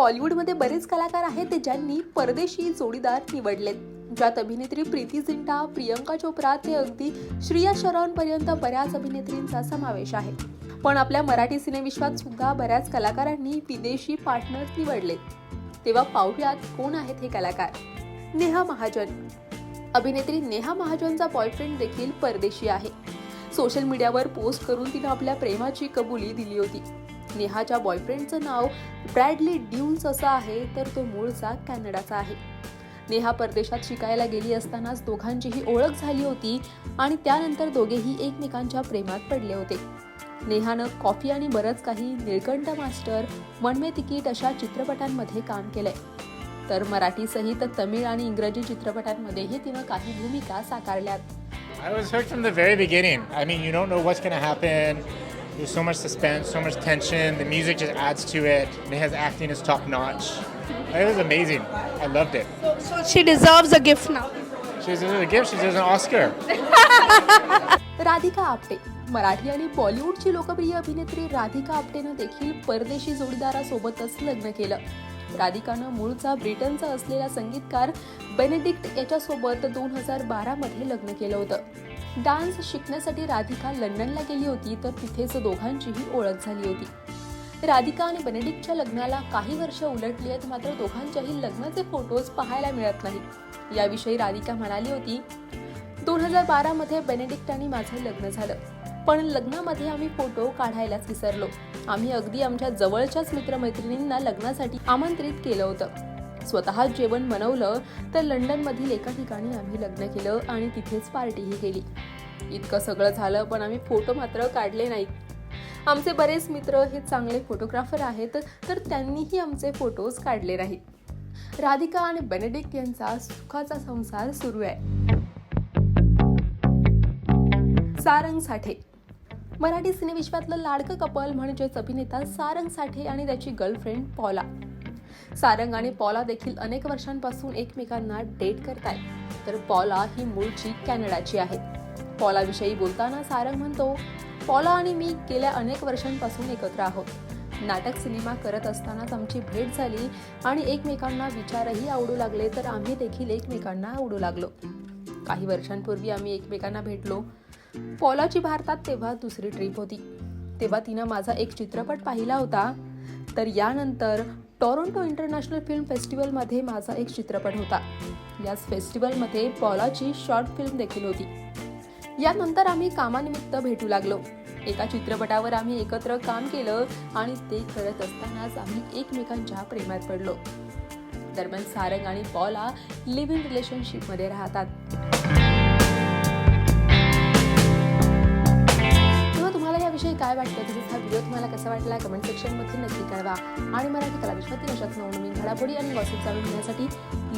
बॉलिवूडमध्ये बरेच कलाकार आहेत ज्यांनी परदेशी जोडीदार निवडलेत. ज्यात अभिनेत्री प्रीती झिंटा प्रियंका चोप्रा ते अगदी श्रिया शरॉन पर्यंत बऱ्याच अभिनेत्रींचा समावेश आहे. पण आपल्या मराठी सिनेविश्वात सुद्धा बऱ्याच कलाकारांनी विदेशी पार्टनर निवडलेत. तेव्हा पाहुयात कोण आहेत हे कलाकार. नेहा महाजन. अभिनेत्री नेहा महाजनचा बॉयफ्रेंड देखील परदेशी आहे. सोशल मीडियावर पोस्ट करून तिनं आपल्या प्रेमाची कबुली दिली होती. नेहाच्या बॉयफ्रेंडचं नाव ब्रॅडली ड्यून्स असं आहे तर तो मूळचा कॅनडाचा आहे नेहा परदेशात शिकायला गेली असतानाच दोघांचीही ओळख झाली होती आणि त्यानंतर दोघेही एकमेकांच्या प्रेमात पडले होते नेहानं कॉफी आणि बरंच काही निळकंठ मास्टर मनमे तिकीट अशा चित्रपटांमध्ये काम केलंय तर मराठी सहित तमिळ आणि इंग्रजी चित्रपटांमध्येही तिनं काही भूमिका साकारल्यात I was hurt from the very beginning. I mean, you don't know what's going to happen. There's so much suspense, so much tension. The music just adds to it. Neha's acting is top notch. It was amazing. I loved it. So she deserves a gift now. She deserves a gift. She deserves an Oscar. Radhika Apte Marathi आणि बॉलिवूडची लोकप्रिय अभिनेत्री राधिका आपटेनं देखील परदेशी जोडीदारासोबतच लग्न केलं राधिकानं मूळचा ब्रिटनचा असलेला संगीतकार बेनेडिक्ट याच्यासोबत दोन हजार बारामध्ये लग्न केलं होतं डान्स शिकण्यासाठी राधिका लंडनला गेली होती तर तिथेच दोघांचीही ओळख झाली होती. राधिका आणि बेनेडिक्टच्या लग्नाला काही वर्ष उलटली आहेत मात्र दोघांच्याही लग्नाचे फोटोज पाहायला मिळत नाहीत. याविषयी राधिका म्हणाली होती दोन हजार बारामध्ये बेनेडिक्ट आणि माझं लग्न झालं. पण लग्नामध्ये आम्ही फोटो काढायलाच विसरलो. आम्ही अगदी आमच्या जवळच्याच मित्रमैत्रिणींना लग्नासाठी आमंत्रित केलं होतं. स्वतः जेवण बनवलं तर लंडनमधील एका ठिकाणी आम्ही लग्न केलं आणि तिथेच पार्टीही केली. इतकं सगळं झालं पण आम्ही फोटो मात्र काढले नाहीत. आमचे बरेच मित्र हे चांगले फोटोग्राफर आहेत तर त्यांनीही आमचे फोटोज काढले नाहीत. राधिका आणि बेनेडिक्ट यांचा सुखाचा संसार सुरू आहे. सारंग साठे. मराठी सिनेविश्वातलं लाडकं कपल म्हणजेच अभिनेता सारंग साठे आणि त्याची गर्लफ्रेंड पॉला. सारंग आणि पॉला देखील अनेक वर्षांपासून एकमेकांना डेट करतायत. तर पॉला ही मूळची कॅनडाची आहे पॉलाविषयी बोलताना सारंग म्हणतो पॉला आणि मी गेल्या अनेक वर्षांपासून एकत्र आहोत. नाटक सिनेमा करत असतानाच आमची भेट झाली आणि एकमेकांना विचारही आवडू लागले तर आम्ही देखील एकमेकांना आवडू लागलो. काही वर्षांपूर्वी आम्ही एकमेकांना भेटलो. पॉलाची भारतात तेव्हा दुसरी ट्रिप होती. तेव्हा तिनं माझा एक चित्रपट पाहिला होता. तर यानंतर टॉरंटो इंटरनॅशनल फिल्म फेस्टिवलमध्ये माझा एक चित्रपट होता. याच फेस्टिवलमध्ये पॉलाची शॉर्ट फिल्म देखील होती. यानंतर आम्ही कामानिमित्त भेटू लागलो. एका चित्रपटावर आम्ही एकत्र काम केलं आणि ते करत असतानाच आम्ही एकमेकांच्या प्रेमात पडलो. दरम्यान सारंग आणि पॉला लिव्ह इन रिलेशनशिपमध्ये राहतात. याविषयी काय वाटतं तसेच हा व्हिडिओ तुम्हाला कसा वाटला? कमेंट सेक्शनमध्ये नक्की कळवा. आणि मराठी कला विश्वातील अशाच नवनवीन घडामोडी आणि गॉसिप जाणून घेण्यासाठी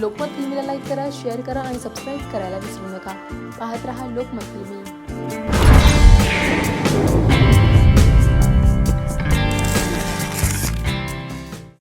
लोकमत फिल्मीला लाईक करा शेअर करा आणि सबस्क्राईब करायला विसरू नका. पाहत रहा लोकमत फिल्मी